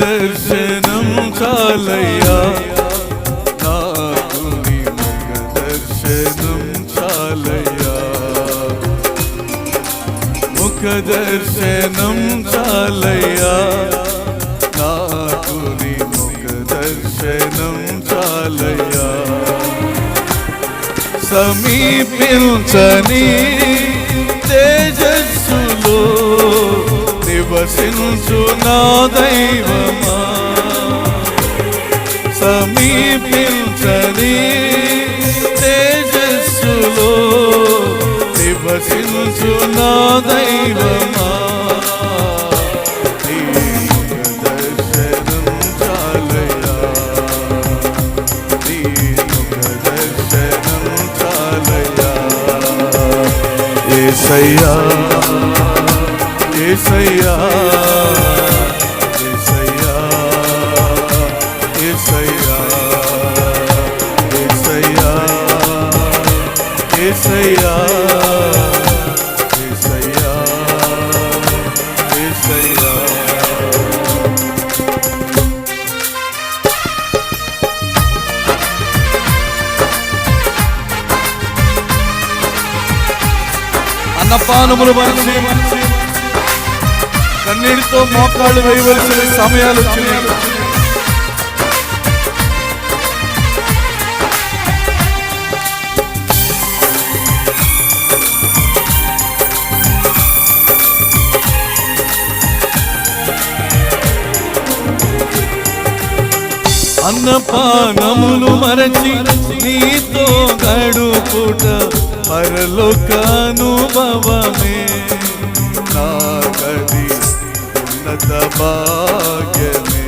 దర్శనం చాలయ్యా. నాకు నీ ముఖ దర్శనం చాలయ్యా. ముఖ దర్శనం చాలయ్యా. నాకు నీ ముఖ దర్శనం చాలయ్యా. సమీపించని తేజస్సులో నివసించు నా దైవమా? సమీపించని తేజస్సులో నివసించు నా దైవమా? నీ ఏసయ్యా ఏసయ్యా ఏసయ్యా ఏసయ్యా ఏసయ్యా ఏసయ్యా ఏసయ్యా. అన్నపానములు వరకు కన్నీటితో మోకాళ్ళు వేయవలసిన సమయాలు వచ్చినాయి. అన్నపానములు మరచి నీతో గడుపుట పరలోకానుభవమే. నాకది ఉన్నత భాగ్యమే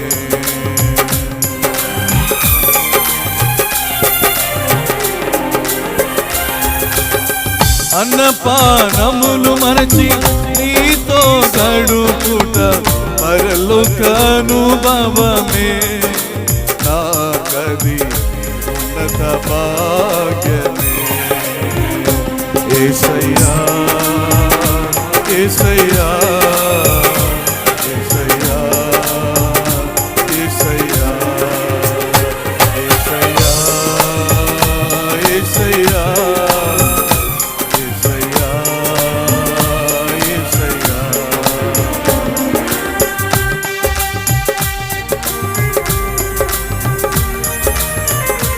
అన్నపానములు మరచి నీతో గడుపుట పరలోకానుభవమే. నాకది ఉన్నత భాగ్యమే. ఏసయ్యా ఏసయ్యా.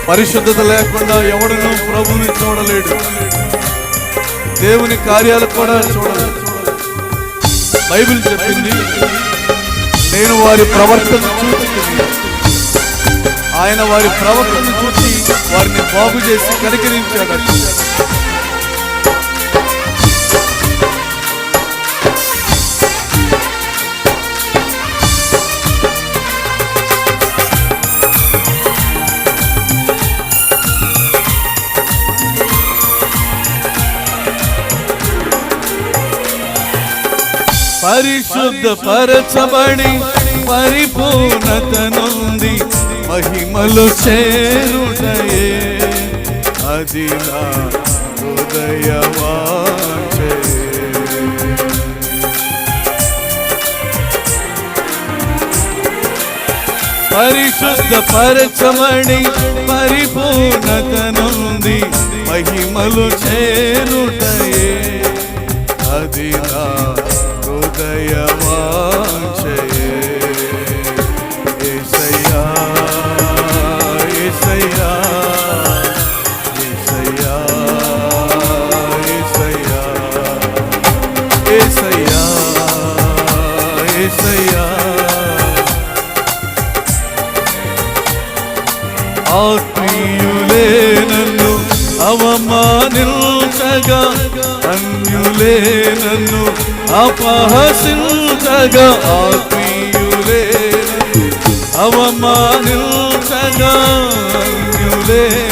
పరిశుద్ధత లేకుండా ఎవడను ప్రభుని చూడలేడు. దేవుని కార్యాలు కూడా చూడలేదు బైబిల్ చెప్పింది నేను వారి ప్రవర్తన చూసి ఆయన వారి ప్రవర్తన చూసి వారిని బాగు చేసి కనికరించాడు పరిశుద్ధ పరచబడి పరిపూర్ణత పరిపూర్ణతనుంది. మహిమలు చేరుదయే అది నా చేరుటయే పరిశుద్ధ పరచమణి పరిపూర్ణత పరిపూర్ణతనుంది. మహిమలు చేరుటయే ఆత్మీయులే నన్ను అవమానించగా. అన్యులే నన్ను అపహసించగా. ఆత్మీయులే అవమానించగా. అన్యులే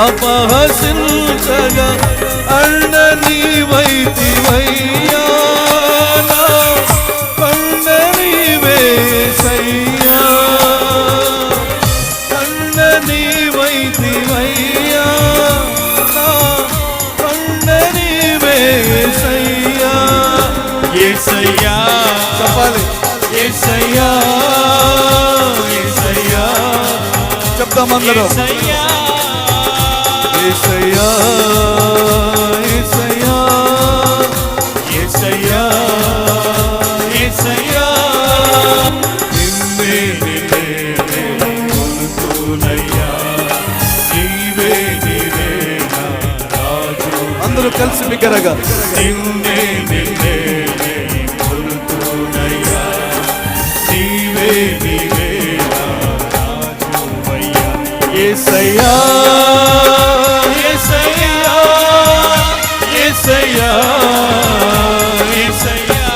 అపహసించగా. అన్న నీవైతివయ్యా చెప్పాలి. చెప్తాం అందరం. యేసయ్యా ఏసయ్యా ఏసయ్యా. యేసయ్యా యేసయ్యా నిన్నే నిన్నే కొలుతునయ్యా నీవే నీవే నా రాజు. అందరూ కలిసి బిగ్గరగా. నిన్నే ఏసయ్యా ఏసయ్యా ఏసయ్యా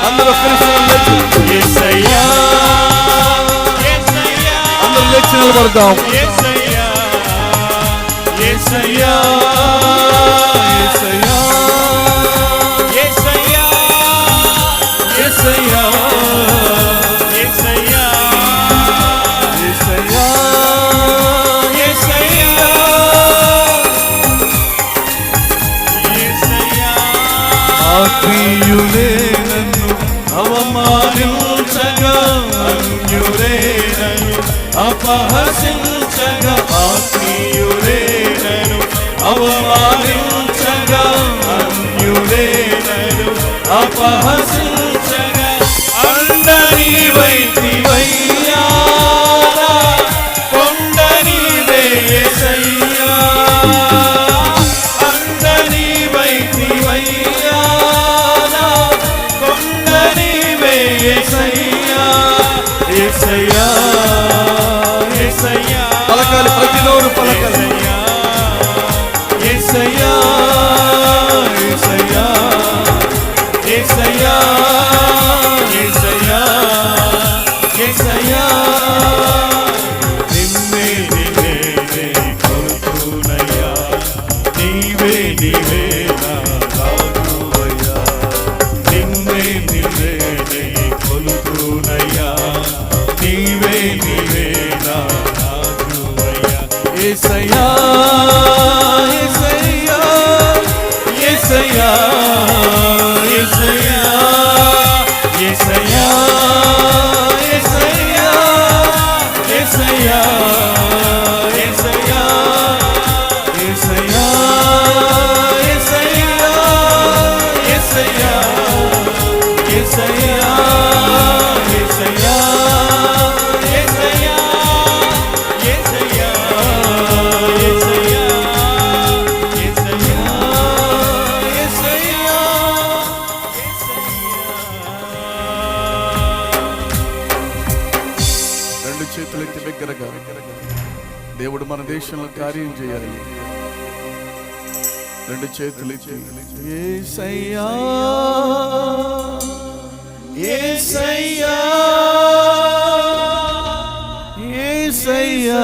అందరూ కృష్ణ ఏసయ్యా అందరూ లేచి అవహసించగా ఆత్మీయులేనను అవమానించగా అన్యులేనను అపహసించగా అందరి వైతివయ్యా. కొండని వేయసయ్యా. అందరి వైతివయ్యా. కొండని వేయసయ్యా. ఎసయ్యా ఏసయ్యా. దేవుడు మన దేశంలో కార్యం చేయాలి. రెండు చేతులు ఏసయ్యా ఏసయ్యా ఏసయ్యా.